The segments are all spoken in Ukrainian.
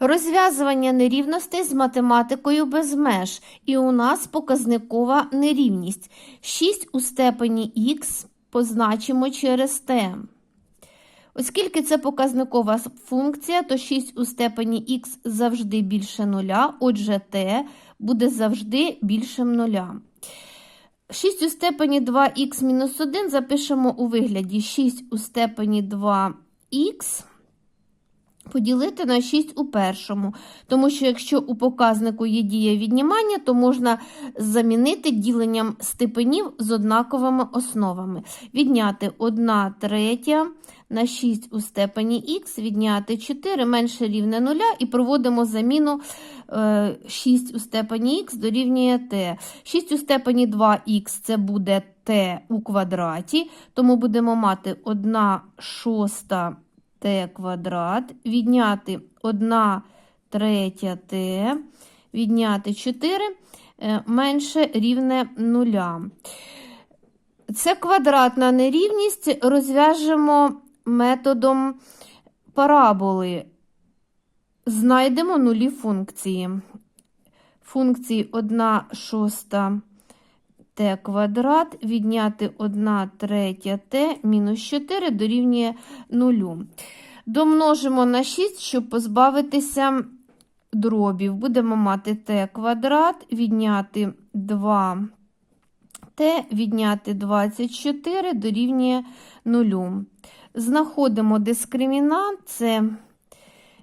Розв'язування нерівностей з математикою без меж. І у нас показникова нерівність. 6 у степені х позначимо через t. Оскільки це показникова функція, то 6 у степені х завжди більше нуля, отже t буде завжди більшим нуля. 6 у степені 2х мінус 1 запишемо у вигляді 6 у степені 2х поділити на 6 у першому. Тому що якщо у показнику є дія віднімання, то можна замінити діленням степенів з однаковими основами. Відняти 1 третя на 6 у степені х, відняти 4 менше рівне 0 і проводимо заміну е, 6 у степені х дорівнює t. 6 у степені 2х це буде t у квадраті, тому будемо мати 1 шоста t квадрат, відняти 1 третя t, відняти 4 е, менше рівне 0. Це квадратна нерівність розв'яжемо методом параболи. Знайдемо нулі функції. Функції 1 шоста t квадрат, відняти 1 третя t мінус 4 дорівнює 0. Домножимо на 6, щоб позбавитися дробів. Будемо мати t квадрат, відняти 2 t, відняти 24 дорівнює 0. Знаходимо дискримінант, це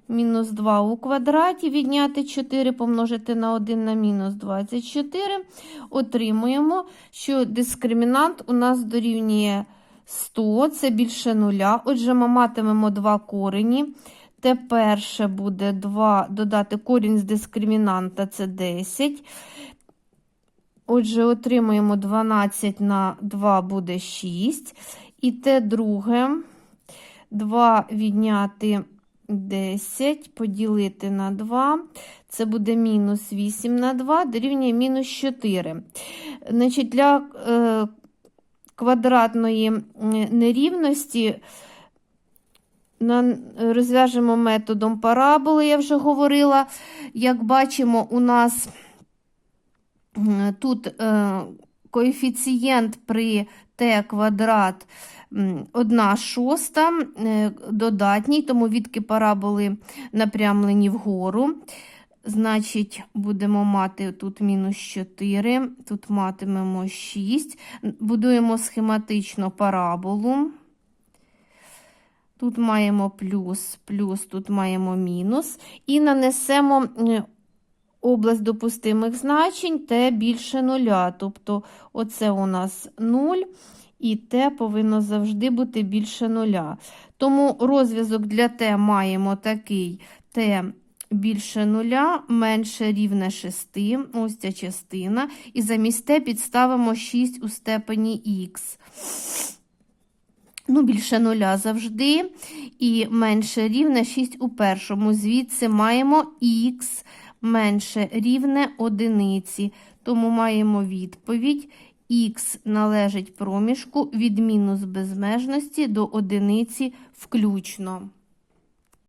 мінус 2 у квадраті, відняти 4, помножити на 1 на мінус 24. Отримуємо, що дискримінант у нас дорівнює 100, це більше нуля. Отже, ми матимемо два корені. Те перше буде 2, додати корінь з дискримінанта це 10. Отже, отримуємо 12 на 2 буде 6. І те друге 2 відняти 10 поділити на 2, це буде мінус 8 на 2, дорівнює мінус 4. Значить, Для е, квадратної нерівності розв'яжемо методом параболи, я вже говорила. Як бачимо, у нас тут е, коефіцієнт при t квадрат 1 шоста е, додатній, тому відки параболи напрямлені вгору. Значить, будемо мати тут мінус 4, тут матимемо 6. Будуємо схематично параболу. Тут маємо плюс, плюс, тут маємо мінус. І нанесемо область допустимих значень t більше нуля. Тобто, оце у нас 0 і t повинно завжди бути більше нуля. Тому розв'язок для t маємо такий t більше нуля, менше рівне 6, ось ця частина. І замість t підставимо 6 у степені х. Ну, більше нуля завжди. І менше рівне 6 у першому. Звідси маємо х менше рівне одиниці. Тому маємо відповідь. Х належить проміжку від мінус безмежності до одиниці включно.